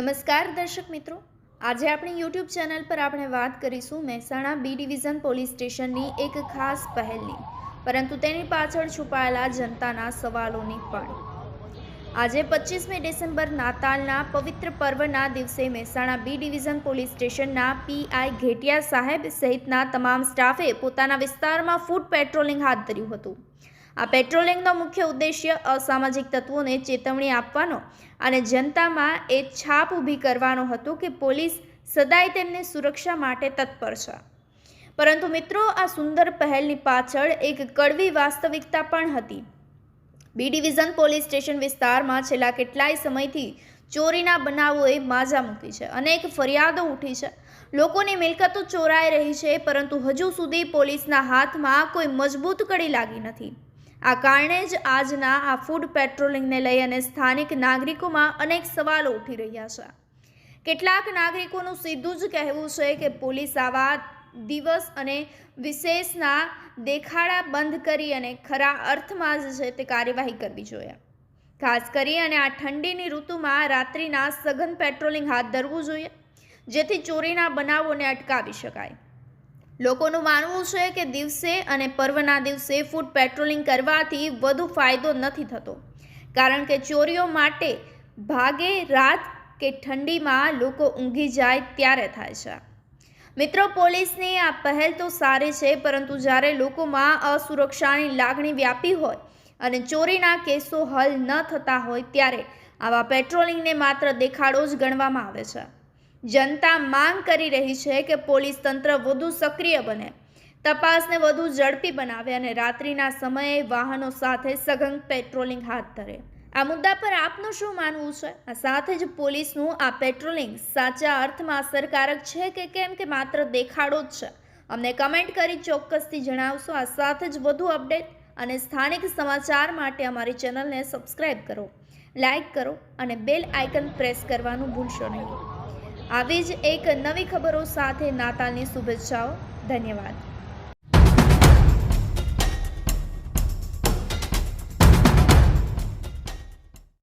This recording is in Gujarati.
નમસ્કાર દર્શક મિત્રો. આજે આપણી યુટ્યુબ ચેનલ પર આપણે વાત કરીશું મહેસાણા બી ડિવિઝન પોલીસ સ્ટેશનની એક ખાસ પહેલની, પરંતુ તેની પાછળ છુપાયેલા જનતાના સવાલોની પણ. આજે પચીસમી ડિસેમ્બર નાતાલના પવિત્ર પર્વના દિવસે મહેસાણા બી ડિવિઝન પોલીસ સ્ટેશનના પીઆઈ ઘેટિયા સાહેબ સહિતના તમામ સ્ટાફે પોતાના વિસ્તારમાં ફૂડ પેટ્રોલિંગ હાથ ધર્યું હતું. આ પેટ્રોલિંગનો મુખ્ય ઉદ્દેશ્ય અસામાજિક તત્વોને ચેતવણી આપવાનો અને જનતામાં એ છાપ ઊભી કરવાનો હતો કે પોલીસ સદાય તેમની સુરક્ષા માટે તત્પર છે. પરંતુ મિત્રો, આ સુંદર પહેલની પાછળ એક કડવી વાસ્તવિકતા પણ હતી. બી ડિવિઝન પોલીસ સ્ટેશન વિસ્તારમાં છેલ્લા કેટલાય સમયથી ચોરીના બનાવોએ માજા મૂકી છે. અનેક ફરિયાદો ઉઠી છે. લોકોની મિલકતો ચોરાઈ રહી છે, પરંતુ હજુ સુધી પોલીસના હાથમાં કોઈ મજબૂત કડી લાગી નથી. આ કારણે જ આજના આ ફૂડ પેટ્રોલિંગને લઈ અને સ્થાનિક નાગરિકોમાં અનેક સવાલો ઉઠી રહ્યા છે. કેટલાક નાગરિકોનું સીધું જ કહેવું છે કે પોલીસ આવા દિવસ અને વિશેષના દેખાડા બંધ કરી અને ખરા અર્થમાં જ છે તે કાર્યવાહી કરવી જોઈએ. ખાસ કરી અને આ ઠંડીની ઋતુમાં રાત્રિના સઘન પેટ્રોલિંગ હાથ ધરવું જોઈએ, જેથી ચોરીના બનાવોને અટકાવી શકાય. લોકોનું માનવું છે કે દિવસે અને પર્વના દિવસે ફૂડ પેટ્રોલિંગ કરવાથી વધુ ફાયદો નથી થતો. કારણ કે ચોરીઓ માટે ભાગે રાત કે ઠંડીમાં લોકો ઊંઘી જાય ત્યારે થાય છે. મિત્રો, પોલીસની આ પહેલ તો સારી છે, પરંતુ જ્યારે લોકોમાં અસુરક્ષાની લાગણી વ્યાપી હોય અને ચોરીના કેસો હલ ન થતા હોય ત્યારે આવા પેટ્રોલિંગને માત્ર દેખાડો જ ગણવામાં આવે છે. જનતા માંગ કરી રહી છે કે પોલીસ તંત્ર વધુ સક્રિય બને. તપાસને વધુ ઝડપી બનાવે અને રાત્રિના સમયે વાહનો સાથે સઘન પેટ્રોલિંગ હાથ ધરે. આ મુદ્દા પર આપનું શું માનવું છે? આ સાથે જ પોલીસનું આ પેટ્રોલિંગ સાચા અર્થમાં અસરકારક છે કે કેમ કે માત્ર દેખાડો જ છે? અમને કમેન્ટ કરી ચોક્કસથી જણાવશો. આ સાથે જ વધુ અપડેટ અને સ્થાનિક સમાચાર માટે અમારી ચેનલને સબસ્ક્રાઈબ કરો, લાઇક કરો અને બેલ આઇકન પ્રેસ કરવાનું ભૂલશો નહીં. આવી જ એક નવી ખબરો સાથે નાતાલની શુભેચ્છાઓ. ધન્યવાદ.